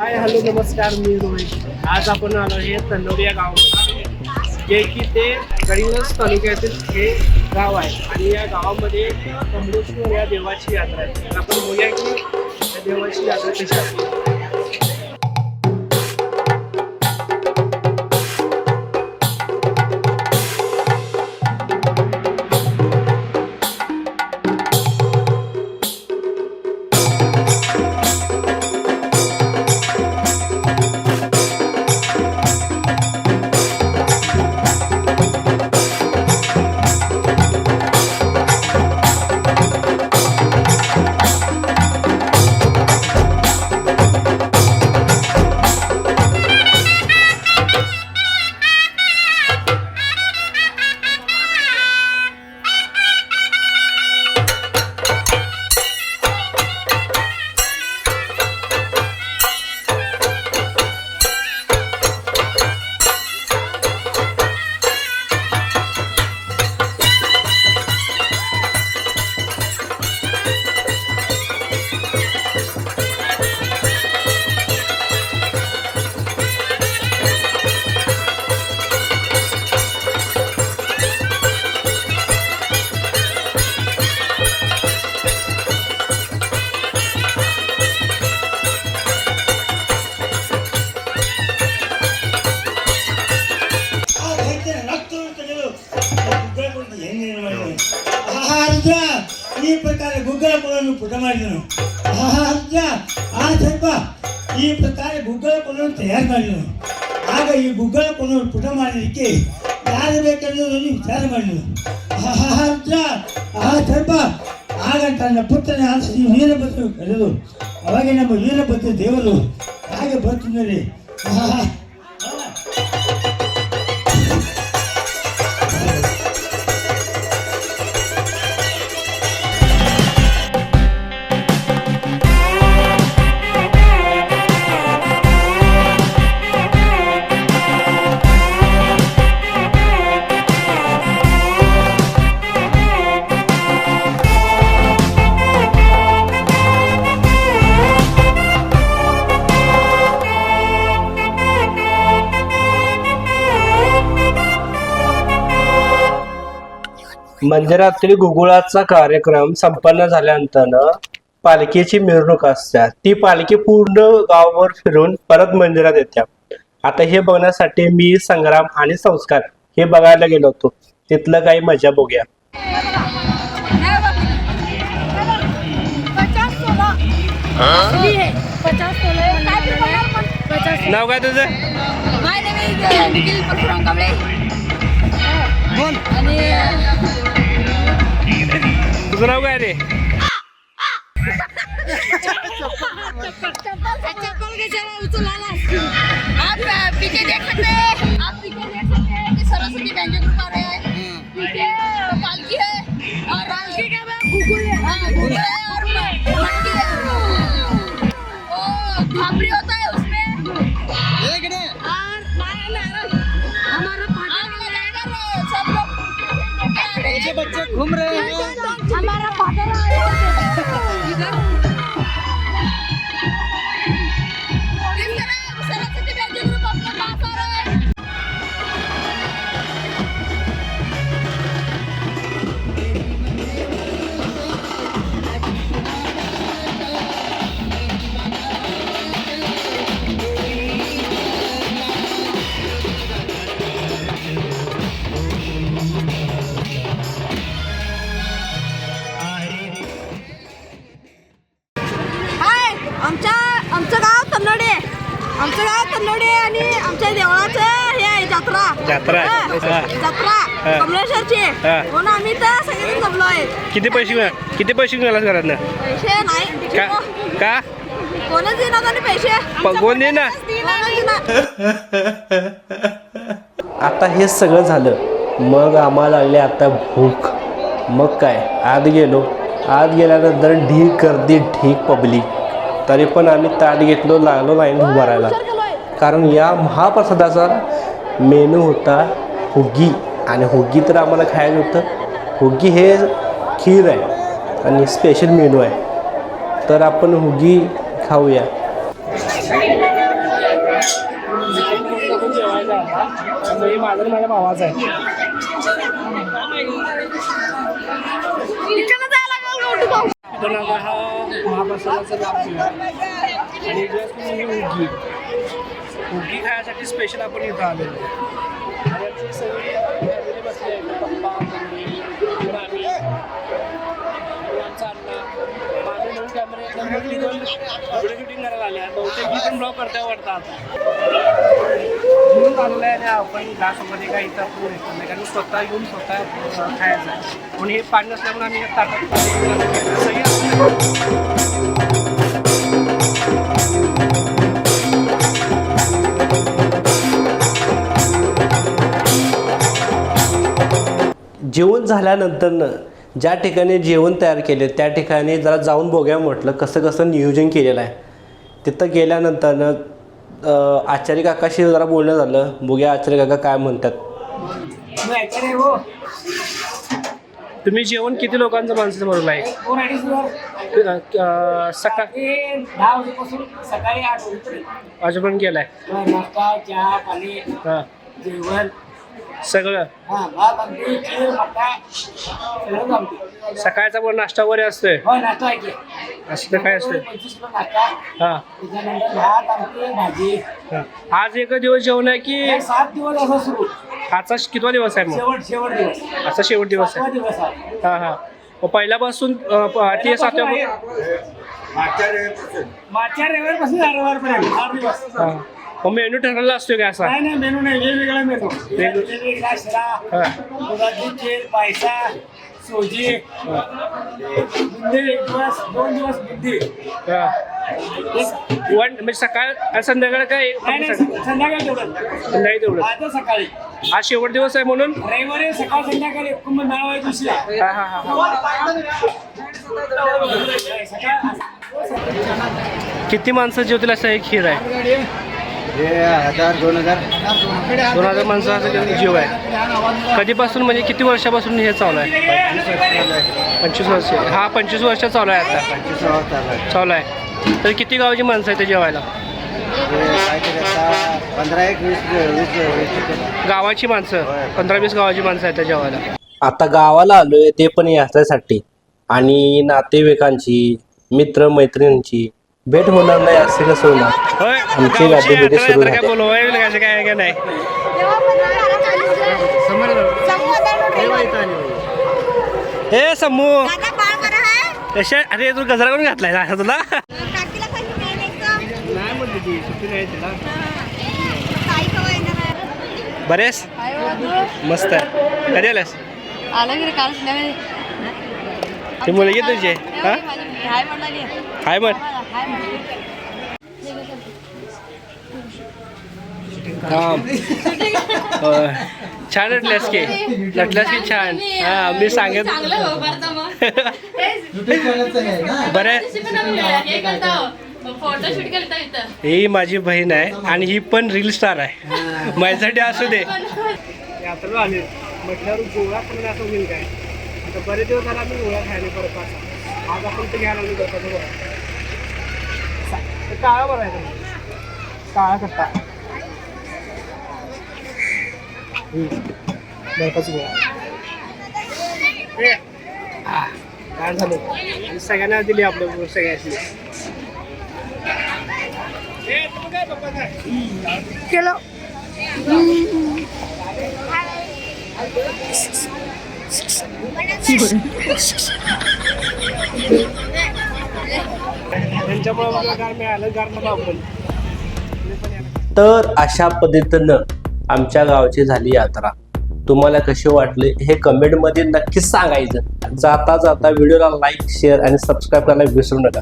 Hi hello नमस्कार मी रोहित. आज आपण आलो आहे तंदोरी या गावामध्ये. जे की ते गडिंगज तालुक्यातील हे गाव आहे. आणि या गावामध्ये कमलेश्वर या देवाची यात्रा आहे. आपण बघूया की या देवाची यात्रा कशी असते ಪುಟ ಮಾಡಿದನು ಆಹಾರ ಆ ಸ್ವಲ್ಪ ಈ ಪ್ರಕಾರ ಗುಗ್ಗಳ ಕೊನೆಯನ್ನು ತಯಾರು ಮಾಡಿದನು ಆಗ ಈ ಗುಗ್ಗಳ ಕೊನೆಯನ್ನು ಪುಟ ಮಾಡಲಿಕ್ಕೆ ಯಾರು ಬೇಕೆಂಬುದನ್ನು ವಿಚಾರ ಮಾಡಿದನು ಆಹಾರ ಆ ಸರ್ಪ ಆಗ ತನ್ನ ಪುತ್ರನ ಶ್ರೀ ವೀರಭದ್ರ ಕರೆದು, ಅವಾಗ ನಮ್ಮ ವೀರಭದ್ರ ದೇವರು, ಹಾಗೆ ಬರ್ತಿದ್ದಾರೆ मंदिरातील गुगुळाचा कार्यक्रम संपन्न झाल्यानंतर पालखीची मिरवणूक असते. ती पालखी पूर्ण गावावर फिरून परत मंदिरात येते. आता हे बघण्यासाठी मी संग्राम आणि संस्कार हे बघायला गेलो होतो. तिथलं काही मजा बघूया. नाव काय तुझं? आणि तुझं नाव काय रे चप्पल के चला Umre! आमच्या आमचं गाव कन्नडे आमचं गाव कन्नडे आणि आमच्या देवळाचं हे आहे जत्रा. जत्रा आहे. हा, हा. जत्रा. हा. कमलेश्वरची. हा. म्हणून आम्ही तर सगळेजण जमलो आहे. किती पैसे मिळा किती पैसे मिळाला घरातनं? पैसे नाही. का? का? कोणच देणार आणि पैसे? कोण देणार? कोणच देणार. आता हे सगळं झालं. मग आम्हाला लागले आता भूक. मग काय? आत गेलो. आत गेल्यानंतर ढीक गर्दी ढीक पब्लिक. तरी पण आम्ही ताट घेतलो लागलो लाईन उभारायला. कारण या महाप्रसादाचा मेनू होता हुग्गी आणि हुग्गी तर आम्हाला खायचं होतं. हुग्गी हे खीर आहे आणि स्पेशल मेनू आहे. तर आपण हुग्गी खाऊया. माझं माझ्या भावाचं आहे. भाऊ. हा महाप्रसादाचा लाभ मिळाला आणि just ही उगी उगी खाण्यासाठी स्पेशल आपण इथं आलेलो आहे. व्हिडिओ शूटिंग करायला आले बहुतेक मी पण ब्लॉग करता वाटतं आता आलेलं आहे आणि आपण ग्लासमध्ये काही पूर नाही कारण स्वतः येऊन स्वतः खायचं आहे. म्हणून हे पाणी नसल्यामुळे आम्ही ताटात जेवण झाल्यानंतरनं ज्या ठिकाणी जेवण तयार केले त्या ठिकाणी जरा जाऊन बघूया म्हटलं कसं कसं नियोजन केलेलं आहे. तिथं गेल्यानंतरनं अं, आचार्य काकाशी जरा बोलणं झालं. बघूया आचार्य काका काय म्हणतात. तुम्ही जेवण किती लोकांचं माणसाचं बनवलं आहे सकाळ दहा वाजेपासून सकाळी आठ वाजेपर्यंत. वाजेपर्यंत केलाय. नाश्ता चहा पाणी हां. जेवण. सगळं? हा भात आमटी खीर मका सगळं आमटी सकाळचा पण नाश्ता वगैरे असतोय? हो नाश्ता आहे की. असं काय असतंय? पंचवीस किलो नाश्ता. हां. त्याच्यानंतर भात आमटी भाजी. हां. आज एक दिवस जेवण आहे की हे सात दिवस असं सुरू. आजचा कितवा दिवस आहे मग? शेवट शेवट दिवस. असा शेवट दिवस सातवा आहे दिवस आहे. हां हां. मग पहिल्यापासून अं, प- ते सातव्या मागच्या रविवारपासून. रविवारपर्यंत. आठ दिवस. हां. मग मेनू ठरलेला असतोय का असा? नाही नाही मेनू नाही. वेगवेगळा मेनू. वेग- वेगवेगळा शिरा हां. दुधाची खीर पायसा सोजी. हां. बुंदी एक दिवस दोन दिवस बुंदी. हां. वन म्हणजे सकाळ आणि संध्याकाळ काय? नाही नाही संध्याकाळी तेवढं. संध्याकाळी तेवढं. आता सकाळी. आज शेवट दिवस आहे म्हणून? रविवारी सकाळ संध्याकाळी कुंभ मेळावा आहे दिवशी हां हां हां. सकाळ किती माणसं जेवतील असं एक खीर आहे? हजार दोन हजार. दोन हजार जीव आहे. कधीपासून म्हणजे किती वर्षापासून हे चालू आहे? पंचवीस वर्ष हा पंचवीस वर्ष चालू आहे आता. चालू आहे. तर किती गावाची माणसं आहेत ते जेवायला? पंधरा एक वीस वीस वीस. गावाची माणसं. पंधरा वीस गावाची माणसं आहेत त्या जेवायला. आता गावाला आलोय ते पण याच्यासाठी आणि नातेवाईकांची मित्र मैत्रिणींची भेट होणार नाही असे कसं होणार? आमची गाठी भेटी सुरू झाली. बोलवायला काय नाही? हे समू. दादा बाळ बरं आहे कशा अरे तू गजरा करून घातलाय ना तुला? बरेस? मस्त आहे. कधी आलास? ती मुलगी तुझी आहे, हा? हाय म्हणाली. हाय म्हण. छान नटल्यास की नटल्यास की छान. हा मी सांगत बरं. ही माझी बहीण आहे आणि ही पण रील स्टार आहे. माझ्यासाठी असू दे. यात्रा आले. म्हटल्यावर गोळा पण असं होईल काय? आता बरेच दिवस झाला मी गोळा खायला परत आज आपण ते घ्यायला लागलो काळा बरं आहे तो. काळा कट्टा बर्फाचा गोळा ए, आ, काय झालं आणि सगळ्यांना दिली आपल्या सगळ्यांनी ए, तुम्ही काय बघा काय? केलो मला गार मिळालं तर अशा पद्धतीनं आमच्या गावची झाली यात्रा. तुम्हाला कसे वाटले हे कमेंटमध्ये नक्कीच सांगायचं. जाता जाता व्हिडिओला लाईक शेअर आणि सबस्क्राईब करायला विसरू नका.